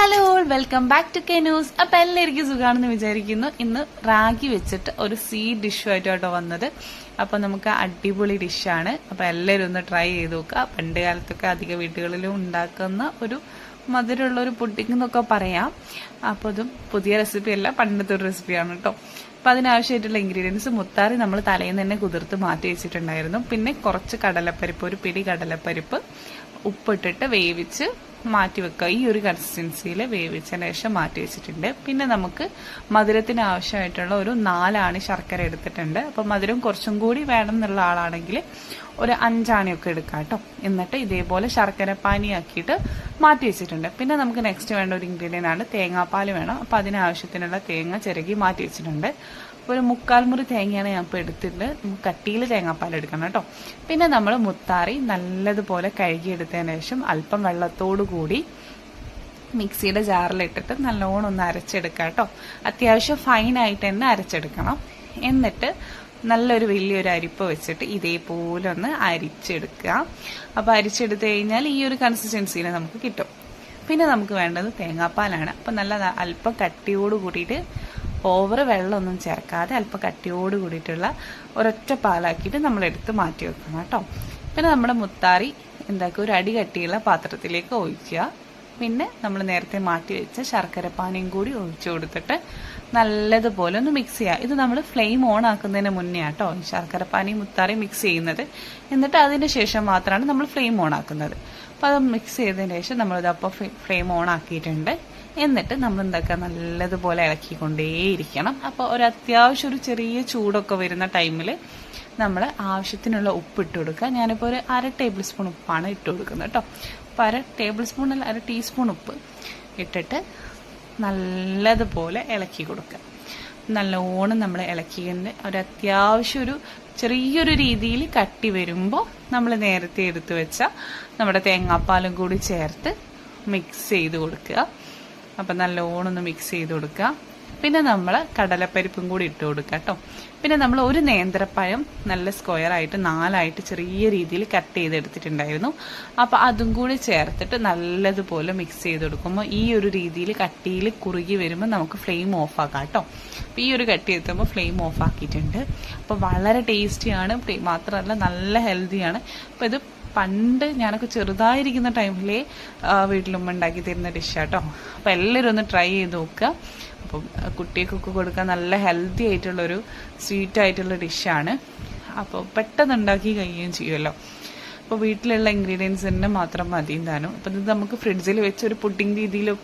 Hello welcome back to K news അപ്പൊ എല്ലാവർക്കും സുഖാണെന്ന് വിചാരിക്കുന്നു. ഇന്ന് റാഗി വെച്ചിട്ട് ഒരു സീ ഡിഷുമായിട്ടോ വന്നത്. അപ്പൊ നമുക്ക് അടിപൊളി ഡിഷാണ് അപ്പൊ എല്ലാവരും ഒന്ന് ട്രൈ ചെയ്ത് നോക്കുക. പണ്ട് കാലത്തൊക്കെ അധിക വീടുകളിലും ഉണ്ടാക്കുന്ന ഒരു മധുരമുള്ള ഒരു പുഡിംഗ് എന്നൊക്കെ പറയാം. അപ്പൊ അതും പുതിയ റെസിപ്പി അല്ല പണ്ടത്തെ ഒരു റെസിപ്പിയാണ് കേട്ടോ അപ്പൊ അതിനാവശ്യമായിട്ടുള്ള ഇൻഗ്രീഡിയൻസ് മുത്താറി നമ്മൾ തലേന്ന് തന്നെ കുതിർത്ത് മാറ്റി വെച്ചിട്ടുണ്ടായിരുന്നു. പിന്നെ കുറച്ച് കടലപ്പരിപ്പ് ഒരു പിടി കടലപ്പരിപ്പ് ഉപ്പിട്ടിട്ട് വേവിച്ച് മാറ്റി വെക്കുക ഈ ഒരു കൺസിസ്റ്റൻസിയിൽ വേവിച്ചതിന് ശേഷം മാറ്റി വെച്ചിട്ടുണ്ട്. പിന്നെ നമുക്ക് മധുരത്തിന് ആവശ്യമായിട്ടുള്ള ഒരു നാലാണ് ശർക്കര എടുത്തിട്ടുണ്ട്. അപ്പോൾ മധുരം കുറച്ചും കൂടി വേണം എന്നുള്ള ആളാണെങ്കിൽ ഒരു അഞ്ചാണിയൊക്കെ എടുക്കാം കേട്ടോ. എന്നിട്ട് ഇതേപോലെ ശർക്കര പാനിയാക്കിയിട്ട് മാറ്റി വെച്ചിട്ടുണ്ട്. പിന്നെ നമുക്ക് നെക്സ്റ്റ് വേണ്ട ഒരു ഇൻഗ്രീഡിയന്റ് ആണ് തേങ്ങാപ്പാൽ വേണം. അപ്പോൾ അതിനാവശ്യത്തിനുള്ള തേങ്ങ ചിരകി മാറ്റി വെച്ചിട്ടുണ്ട്. അപ്പോൾ ഒരു മുക്കാൽ മുറി തേങ്ങയാണ് ഞാൻ ഇപ്പോൾ എടുത്തിട്ട് നമുക്ക് കട്ടിയിൽ തേങ്ങാപ്പാൽ എടുക്കണം കേട്ടോ. പിന്നെ നമ്മൾ മുത്താറി നല്ലതുപോലെ കഴുകിയെടുത്തതിന് ശേഷം അല്പം വെള്ളത്തോടു കൂടി മിക്സിയുടെ ജാറിലിട്ടിട്ട് നല്ലോണം ഒന്ന് അരച്ചെടുക്കാം കേട്ടോ. അത്യാവശ്യം ഫൈനായിട്ട് തന്നെ അരച്ചെടുക്കണം. എന്നിട്ട് നല്ലൊരു വലിയൊരു അരിപ്പ് വെച്ചിട്ട് ഇതേപോലെ ഒന്ന് അരിച്ചെടുക്കുക. അപ്പോൾ അരിച്ചെടുത്ത് കഴിഞ്ഞാൽ ഈ ഒരു കൺസിസ്റ്റൻസിയിൽ നമുക്ക് കിട്ടും. പിന്നെ നമുക്ക് വേണ്ടത് തേങ്ങാപ്പാലാണ്. അപ്പം നല്ല അല്പം കട്ടിയോട് കൂടിയിട്ട് ഓവർ വെള്ളമൊന്നും ചേർക്കാതെ അല്പം കട്ടിയോട് കൂടിയിട്ടുള്ള ഒരൊറ്റ പാലാക്കിയിട്ട് നമ്മൾ എടുത്ത് മാറ്റി വെക്കണം കേട്ടോ. പിന്നെ നമ്മുടെ മുത്താറി എന്താക്കുക ഒരു അടി കട്ടിയുള്ള പാത്രത്തിലേക്ക് ഒഴിക്കുക. പിന്നെ നമ്മൾ നേരത്തെ മാറ്റി വെച്ച ശർക്കര പാനിയും കൂടി ഒഴിച്ചു കൊടുത്തിട്ട് നല്ലതുപോലെ ഒന്ന് മിക്സ് ചെയ്യുക. ഇത് നമ്മൾ ഫ്ലെയിം ഓൺ ആക്കുന്നതിന് മുന്നേ ആട്ടോ ശർക്കര പാനി മുത്താറി മിക്സ് ചെയ്യുന്നത്. എന്നിട്ട് അതിന് ശേഷം മാത്രമാണ് നമ്മൾ ഫ്ലെയിം ഓൺ ആക്കുന്നത്. അപ്പോൾ അത് മിക്സ് ചെയ്തതിന് ശേഷം നമ്മളിത് അപ്പോൾ ഫ്ലെയിം ഓൺ ആക്കിയിട്ടുണ്ട്. എന്നിട്ട് നമ്മൾ എന്താക്കുക നല്ലതുപോലെ ഇളക്കിക്കൊണ്ടേയിരിക്കണം. അപ്പോൾ ഒരു അത്യാവശ്യം ഒരു ചെറിയ ചൂടൊക്കെ വരുന്ന ടൈമിൽ നമ്മൾ ആവശ്യത്തിനുള്ള ഉപ്പ് ഇട്ട് കൊടുക്കുക. ഞാനിപ്പോൾ ഒരു അര ടേബിൾ സ്പൂൺ ഉപ്പാണ് ഇട്ട് കൊടുക്കുന്നത് കേട്ടോ. അപ്പോൾ അര ടേബിൾ സ്പൂൺ അല്ല അര ടീസ്പൂൺ ഉപ്പ് ഇട്ടിട്ട് നല്ലതുപോലെ ഇളക്കി കൊടുക്കുക. നല്ലോണം നമ്മൾ ഇളക്കിയതിന്റെ ഒരു അത്യാവശ്യം ഒരു ചെറിയൊരു രീതിയിൽ കട്ടി വരുമ്പോൾ നമ്മൾ നേരത്തെ എടുത്തു വെച്ച നമ്മുടെ തേങ്ങാപ്പാലും കൂടി ചേർത്ത് മിക്സ് ചെയ്ത് കൊടുക്കുക. അപ്പം നല്ലോണം ഒന്ന് മിക്സ് ചെയ്ത് കൊടുക്കുക. പിന്നെ നമ്മൾ കടലപ്പരിപ്പും കൂടി ഇട്ട് കൊടുക്കുക കേട്ടോ. പിന്നെ നമ്മൾ ഒരു നേന്ത്രപ്പഴം നല്ല സ്ക്വയറായിട്ട് നാലായിട്ട് ചെറിയ രീതിയിൽ കട്ട് ചെയ്തെടുത്തിട്ടുണ്ടായിരുന്നു. അപ്പോൾ അതും കൂടി ചേർത്തിട്ട് നല്ലതുപോലെ മിക്സ് ചെയ്ത് കൊടുക്കുമ്പോൾ ഈ ഒരു രീതിയിൽ കട്ടിയിൽ കുറുകി വരുമ്പോൾ നമുക്ക് ഫ്ലെയിം ഓഫ് ആക്കാം കേട്ടോ. ഈ ഒരു കട്ടി എത്തുമ്പോൾ ഫ്ലെയിം ഓഫ് ആക്കിയിട്ടുണ്ട്. അപ്പോൾ വളരെ ടേസ്റ്റിയാണ് മാത്രമല്ല നല്ല ഹെൽത്തിയാണ് അപ്പോൾ ഇത് പണ്ട് ഞാനൊക്കെ ചെറുതായിരിക്കുന്ന ടൈമിലേ വീട്ടിലുമ്മ ഉണ്ടാക്കി തരുന്ന ഡിഷാട്ടോ. അപ്പോൾ എല്ലാവരും ഒന്ന് ട്രൈ ചെയ്ത് നോക്കുക. അപ്പം കുട്ടികൾക്കൊക്കെ കൊടുക്കാൻ നല്ല ഹെൽത്തി ആയിട്ടുള്ളൊരു സ്വീറ്റ് ആയിട്ടുള്ള ഡിഷാണ്. അപ്പോൾ പെട്ടെന്ന് ഉണ്ടാക്കി കഴിയുകയും ചെയ്യുമല്ലോ. അപ്പോൾ വീട്ടിലുള്ള ഇൻഗ്രീഡിയൻസ് തന്നെ മാത്രം മതി താനും അപ്പം ഇത് നമുക്ക് ഫ്രിഡ്ജിൽ വെച്ച് ഒരു പുഡിംഗ് രീതിയിലൊക്കെ